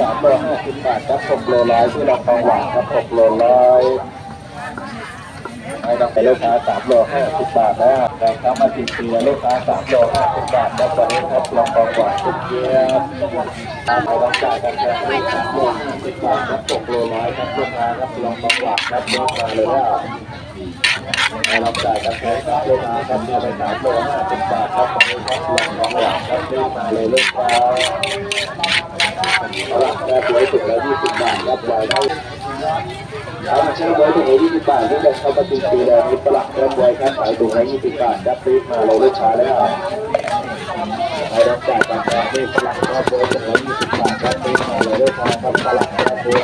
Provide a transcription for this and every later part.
สามโลห้าสิบบาทครับหกโลร้อยที่ลองกองหวานครับหกโลร้อยไม่ต้องไปลูกค้าสามโลห้าสิบบาทแล้วแต่เข้ามาติดตียลูกค้าสามโลห้าสิบบาทครับตอนนี้ครับลองกองหวานทุกเยี่ยบตามไปต้องจ่ายกันแค่สามโลห้าสิบบาทครับหกโลร้อยครับลูกค้าครับลองกองหวานครับลงมาเลยว่าให้เราจ่ายกันแค่ครับลูกค้าครับเนี่ยไปสามโลห้าสิบบาทครับตอนนี้ครับลองของหลังครับรีบมาเลยลูกค้า ตลาดแค่ตัวถึงแล้วยี่สิบบาทรับไว้ได้เอามาช่างไว้ถึงยี่สิบบาทที่เดินเข้ามาตีปีแล้วมีตลาดแค่ไว้ครับขายถุงละยี่สิบบาทรับรีบมาเลยลูกค้าแล้วให้เราจ่ายกันแค่นี่ตลาดแค่ตัวถึงแล้วยี่สิบบาทรับรีบมาเลยลูกค้าครับตลาดแค่ตัว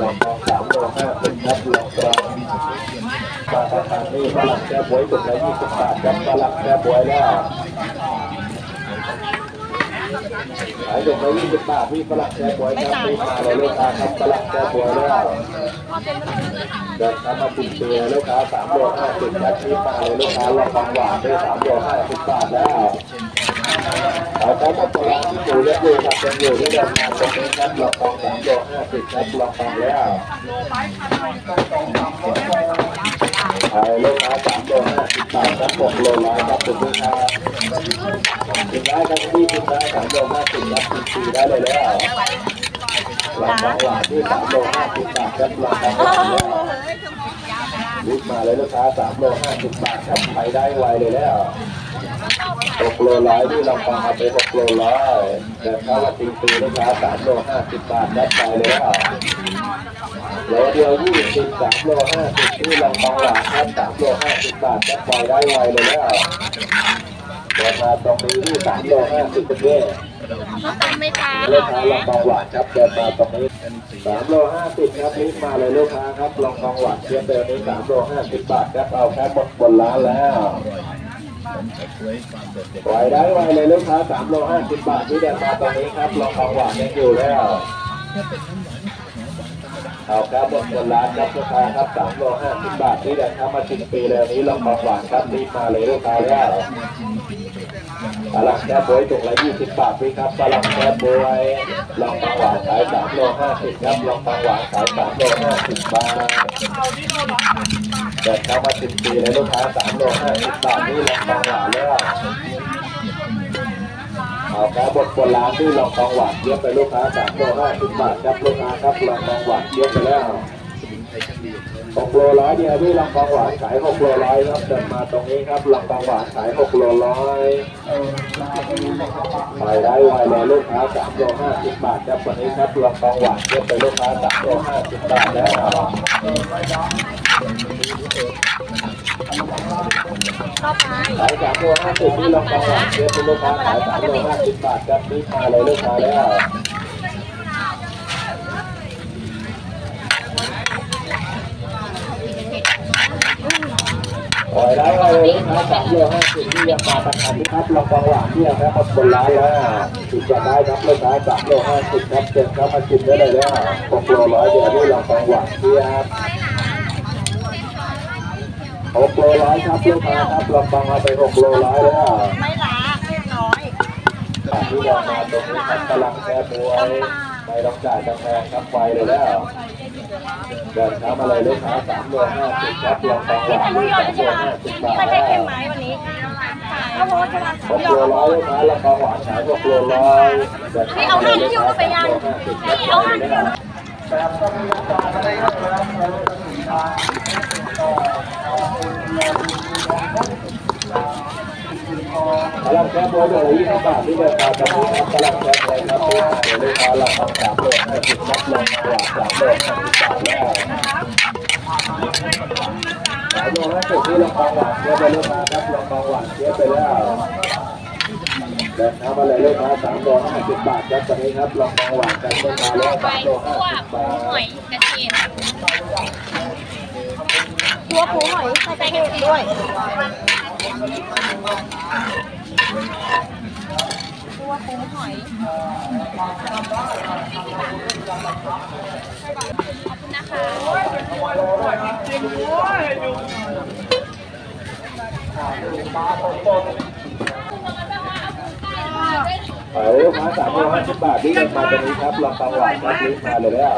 ลองสามโลห้าสิบครับลองกรองปลาทางนี่ปลาแก้บวยถุงละยี่สิบบาทครับปลาแก้บวยแล้ว ขายถุงละยี่สิบบาทพี่ปลาแก้บวยครับพี่มาเลยลูกค้าครับปลาแก้บวยแล้วเดินเข้ามาติดเตือลูกค้าสามโลห้าสิบครับพี่มาเลยลูกค้าลองของหวานได้สามโลห้าสิบบาทแล้วเอาครับปลาที่อยู่เล็กอยู่ครับยังอยู่ที่เดินมาตรงนี้ครับลองของสามโลห้าสิบครับลองของแล้วขายลูกค้าสามโลห้าสิบบาทครับหกโลร้อยครับคุณลูกค้า กินได้ครับพี่กินได้สามโลห้าสิบครับกินฟรีได้เลยแล้วหลังของหวานที่สามโลห้าสิบบาทครับหลังของหวานแล้วรีบมาเลยลูกค้าสามโลห้าสิบบาทครับไปได้ไวเลยแล้วหกโลร้อยที่เราฟังเอาไปหกโลร้อยแต่ถ้าว่าจริงฟรีลูกค้าสามโลห้าสิบบาทได้ไปเลยแล้วโลเดียวยี่สิบสามโลห้าสิบที่ลองทองหลางครับสามโลห้าสิบบาทจะปล่อยได้ไวเลยแล้ว ราคาตรงนี้ที่สามโลห้าสิบเป็นเย่เขาตามไม่ตาลูกค้าลองทองหวานครับเดินมาตรงนี้สามโลห้าสิบครับรีบมาเลยลูกค้าครับลองทองหวานเทียบเดินนี้สามโลห้าสิบบาทครับเอาแค่หมดบนร้านแล้วปล่อยได้ไวเลยลูกค้าสามโลห้าสิบบาทที่เดินมาตรงนี้ครับลองทองหวานยังอยู่แล้วเอาครับบนบนร้านครับลูกค้าครับสามโลห้าสิบบาทที่เดินเข้ามาชิมปีแล้วนี้ลองของหวานครับรีบมาเลยลูกค้าแล้ว หลังแค่บวยถุงละยี่สิบบาทพี่ครับปลาหลังแค่บวยลองของหวานขายสามโลห้าสิบครับลองของหวานขายสามโลห้าสิบบาทเดินเข้ามาชิมปีเลยลูกค้าสามโลห้าสิบบาทนี่ลองของหวานแล้วเอาครับบทบนร้านที่ลองทองหวานเยอะไปลูกค้าสามโลห้าสิบบาทครับลูกค้าครับลองทองหวานเยอะไปแล้ว หกโลร้อยเดียวที่ลองทองหวานขายหกโลร้อยครับเดินมาตรงนี้ครับลองทองหวานขายหกโลร้อยไปได้ไวเลยลูกค้าสามโลห้าสิบบาทครับวันนี้ครับลองทองหวานเยอะไปลูกค้าสามโลห้าสิบบาทแล้วเข้าไปขายสามโลห้าสิบที่ลองทองหวานเยอะไปลูกค้าขายสามโลห้าสิบบาทครับนี่มาเลยลูกค้าแล้ว ปล่อยได้เลยลูกค้าสามโลห้าสิบที่ยังมาประกันที่ครับลองฟังหวานที่ยังแค่หมดบนร้านแล้วติดจะได้ครับลูกค้าสามโลห้าสิบครับเดินเข้ามากินได้เลยแล้วหกโลร้อยเดี๋ยวนี้ลองฟังหวานที่ครับหกโลร้อยครับลูกค้าครับลองฟังเอาไปหกโลร้อยแล้วไม่ล้าน้อยที่เรามาตรงนี้ครับกำลังแค่บวย ไม่ต้องจ่ายกำแพงครับไฟเลยแล้วเดินเข้ามาเลยลูกค้าสามโลห้าสิบครับลองฟังหวานที่สามโลห้าสิบบาทไม่ใช่แล้วเค็มไหมวันนี้ข้าวโพดใช่ไหมหกโลร้อยลูกค้าราคาหวานขายหกโลร้อยนี่เอาห้าคิวไปยังนี่เอาห้าคิวกำลัง แค่โบเดอร์ยี่สิบบาทที่เดินทางจากนี้ครับกำลังแค่เลยครับเดี๋ยวลูกค้าราคาสามโลห้าสิบนับลงกว่าสามโลห้าสิบบาทแล้วสามโลห้าสิบที่ราคาหวานเยอะไปลูกค้าครับราคาหวานเยอะไปแล้วเดินทางมาเลยลูกค้าสามโลห้าสิบบาทครับตอนนี้ครับราคาหวานกันเมื่อมาแล้วสามโลห้าสิบบาทหอยกระเทียมตัวปูหอยใส่กระเทียมด้วย ตัวปูหอยขอบคุณนะคะขเอาลูกค้าสามโลห้าสิบบาทที่เดินมาตรงนี้ครับลองฟังหวานครับรีบมาเลยแล้ว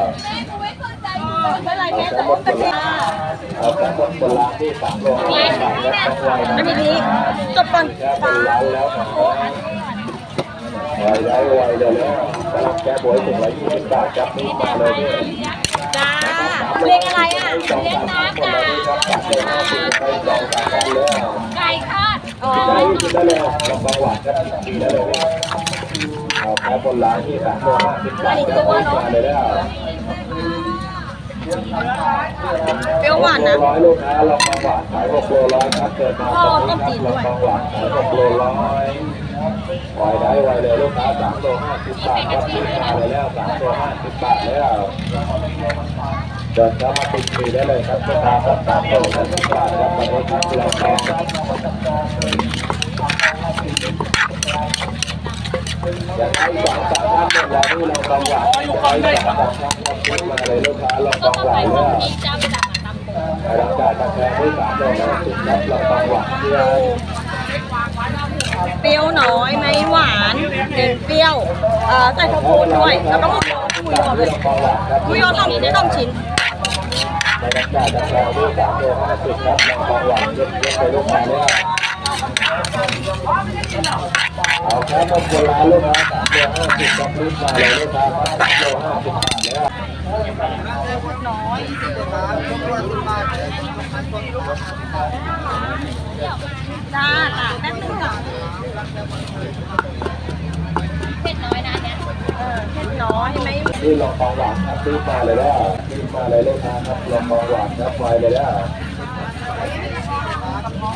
ไม่ไรเอาแม่แค่ต่หมกคระเทีละยมเอาแค่หมดคนละที่สามโลห้าสิบบาทแล้วต้องไวอันนี้จบก่อนแค่คนละแล้วนะไวได้ไวเลยแล้วกำลังแก้บวยถึงร้อยยี่สิบบาทครับรีบมาเลยเนี่ยจ้าเรียกอะไรอะสองสามคนละที่ครับสามโลห้าสิบไปสองสามวันแล้วไก่ทอดอ๋อได้กินได้เลยลองฟังหวานครับกินได้เลยเอาแค่คนละที่สามโลห้าสิบบาทครับรีบมาเลยแล้ว เปรี้ยวหวานนะร้อยลูกค้าลองมาหวานขายหกโลร้อยครับเกิดมาตรงนี้ครับลองมาหวานขายหกโลร้อยปล่อยได้ไวเลยลูกค้าสามโลห้าสิบบาทครับซื้อมาเลยแล้วสามโลห้าสิบบาทแล้วเดินเข้ามาติดฟรีได้เลยครับลูกค้าครับสามโลห้าสิบบาทครับวันนี้ครับเราแข่งอยา กให้องสามท่านเนี่ยเราที่เราลองหวานอยากให้องสามท่านครับมาเลยลูกค้าลองลองหวานแล้วจ้าไปดักตำโขรับการตะแคงที่สามโลห้าสิบครับลำบากหวานเพื่อนเปรี้ยวน้อยไม่หวานเน้นเปรี้ยวเอ่อใส่ข้าวโพดด้วย แล้วก็หมูยอหมูยอเลยลำบากหวานครับหมูยอต้องต้องชิ้นในรับการตะแคงที่สามโลห้าสิบครับลำบากหวานเยอะๆไปลูกค้าเลย เอาแค่หมดโบราณลูกค้าสามโลห้าสิบครับรีบมาเลยลูกค้าสามโลห้าสิบบาทแล้วจ้าจ้าแป๊บนึงก่อนเผ็ดน้อยนะเนี่ยเออเผ็ดน้อยไม่นี่ลำบากหวานครับรีบมาเลยแล้วรีบมาเลยลูกค้าครับลำบากหวานครับไวเลยแล้ว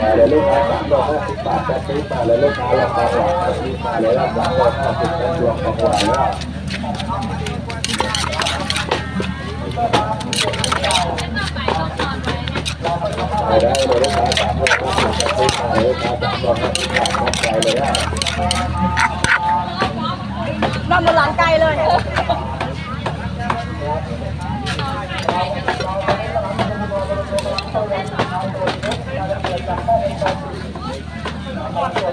มาเลยแล้วสามโลห้าสิบครับลำบากหวานแล้วไปได้เลยลูกค้าสามโลห้าสิบจะซื้อมาเลยลูกค้าสามโลห้าสิบบาทรับไปเลยอะนอนบนหลังไก่เลย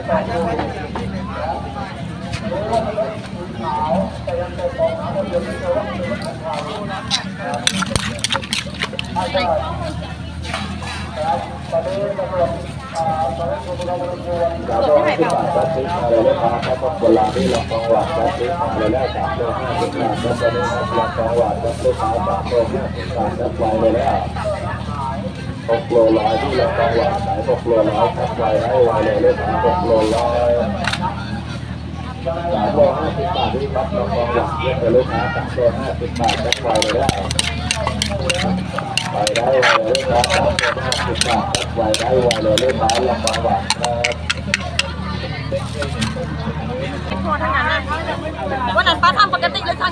สามโลห้าสิบบาทจะซื้อมาเลยลูกค้าครับโบราที่ลำบากหวานจะซื้อมาเลยแล้วสามโลห้าสิบบาทครับตอนนี้ครับลำบากหวานครับลูกค้าสามโลห้าสิบบาทครับไปเลยแล้ว หกโลร้อยที่ลำบากหวานขายหกโลร้อยครับไปให้ไวเลยลูกค้าหกโลร้อยสามโลห้าสิบบาทที่รับลำบากหวานเยอะเลยลูกค้าสามโลห้าสิบบาทครับไปเลยแล้ไปได้ไวเลยลูกค้าสามโลห้าสิบบาทครับไปได้ไวเลยลูกค้าลำบากหวานครับพอทั้งนั้นนะวันนั้นป้าทำปกติเลยสั่ง